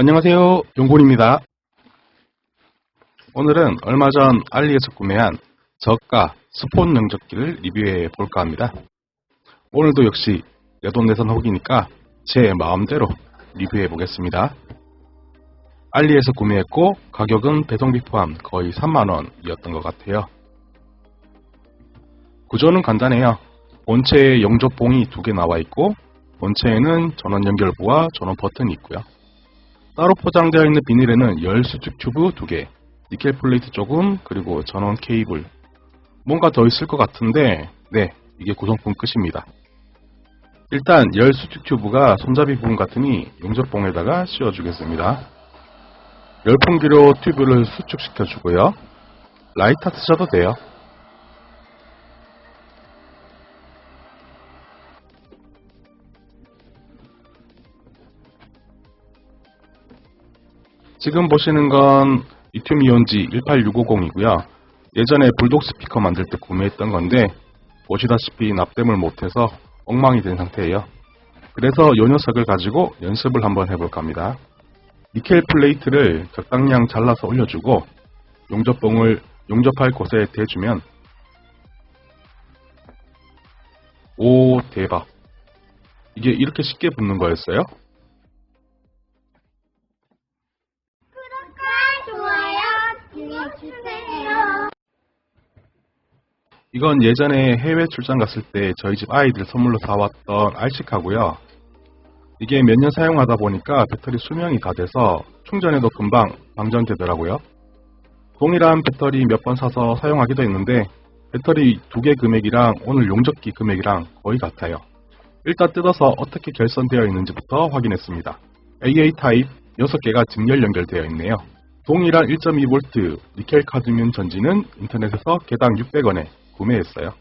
안녕하세요. 용곤입니다. 오늘은 얼마 전 알리에서 구매한 저가 스폰 능적기를 리뷰해 볼까 합니다. 오늘도 역시 내돈내산 혹이니까 제 마음대로 리뷰해 보겠습니다. 알리에서 구매했고 가격은 배송비 포함 거의 3만원이었던 것 같아요. 구조는 간단해요. 본체에 영접봉이 두 개 나와 있고 본체에는 전원 연결부와 전원 버튼이 있고요. 따로 포장되어 있는 비닐에는 열 수축 튜브 2개, 니켈 플레이트 조금, 그리고 전원 케이블. 뭔가 더 있을 것 같은데, 네, 이게 구성품 끝입니다. 일단 열 수축 튜브가 손잡이 부분 같으니 용접봉에다가 씌워주겠습니다. 열풍기로 튜브를 수축시켜 주고요. 라이터 쓰셔도 돼요. 지금 보시는 건 리튬 이온지 18650이고요. 예전에 불독 스피커 만들 때 구매했던 건데 보시다시피 납땜을 못해서 엉망이 된 상태예요. 그래서 이 녀석을 가지고 연습을 한번 해볼까 합니다. 니켈 플레이트를 적당량 잘라서 올려주고 용접봉을 용접할 곳에 대주면 오 대박 이게 이렇게 쉽게 붙는 거였어요? 이건 예전에 해외 출장 갔을 때 저희 집 아이들 선물로 사왔던 알치카고요. 이게 몇 년 사용하다 보니까 배터리 수명이 다 돼서 충전해도 금방 방전되더라고요. 동일한 배터리 몇 번 사서 사용하기도 했는데 배터리 두 개 금액이랑 오늘 용접기 금액이랑 거의 같아요. 일단 뜯어서 어떻게 결선되어 있는지부터 확인했습니다. AA 타입 6개가 직렬 연결되어 있네요. 동일한 1.2V 니켈 카드뮴 전지는 인터넷에서 개당 600원에 구매했어요.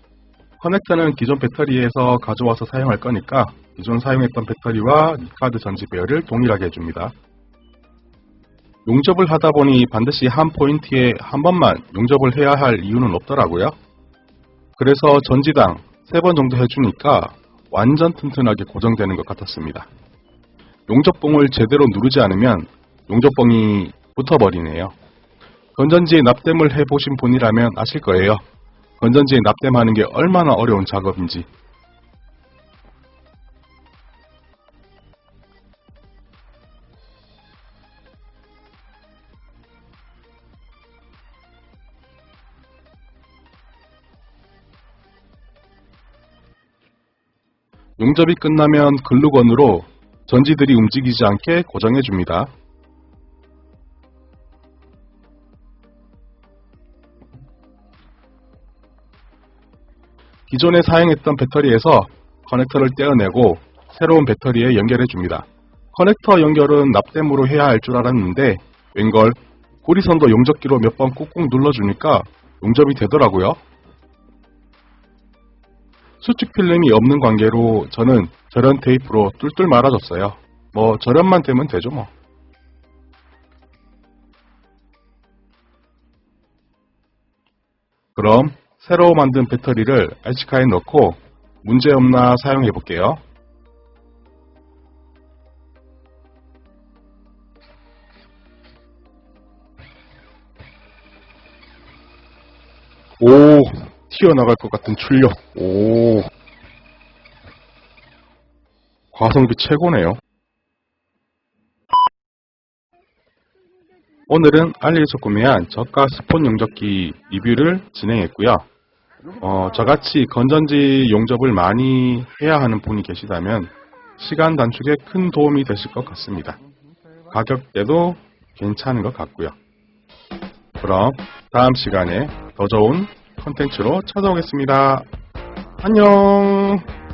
커넥터는 기존 배터리에서 가져와서 사용할 거니까 기존 사용했던 배터리와 니카드 전지 배열을 동일하게 해줍니다. 용접을 하다 보니 반드시 한 포인트에 한 번만 용접을 해야 할 이유는 없더라고요. 그래서 전지당 3번 정도 해주니까 완전 튼튼하게 고정되는 것 같았습니다. 용접봉을 제대로 누르지 않으면 용접봉이 붙어버리네요. 건전지에 납땜을 해보신 분이라면 아실 거예요. 건전지에 납땜하는 게 얼마나 어려운 작업인지. 용접이 끝나면 글루건으로 전지들이 움직이지 않게 고정해 줍니다. 기존에 사용했던 배터리에서 커넥터를 떼어내고 새로운 배터리에 연결해 줍니다. 커넥터 연결은 납땜으로 해야 할 줄 알았는데 웬걸 고리선도 용접기로 몇 번 꾹꾹 눌러주니까 용접이 되더라고요. 수축 필름이 없는 관계로 저는 절연 테이프로 뚫뚫 말아줬어요. 뭐 절연만 되면 되죠 뭐. 그럼 새로 만든 배터리를 알치카에 넣고 문제없나 사용해 볼게요. 오, 튀어나갈 것 같은 출력. 오. 과성비 최고네요. 오늘은 알리에서 구매한 저가 스폰 용접기 리뷰를 진행했고요. 어, 저같이 건전지 용접을 많이 해야 하는 분이 계시다면 시간 단축에 큰 도움이 되실 것 같습니다. 가격대도 괜찮은 것 같고요. 그럼 다음 시간에 더 좋은 컨텐츠로 찾아오겠습니다. 안녕!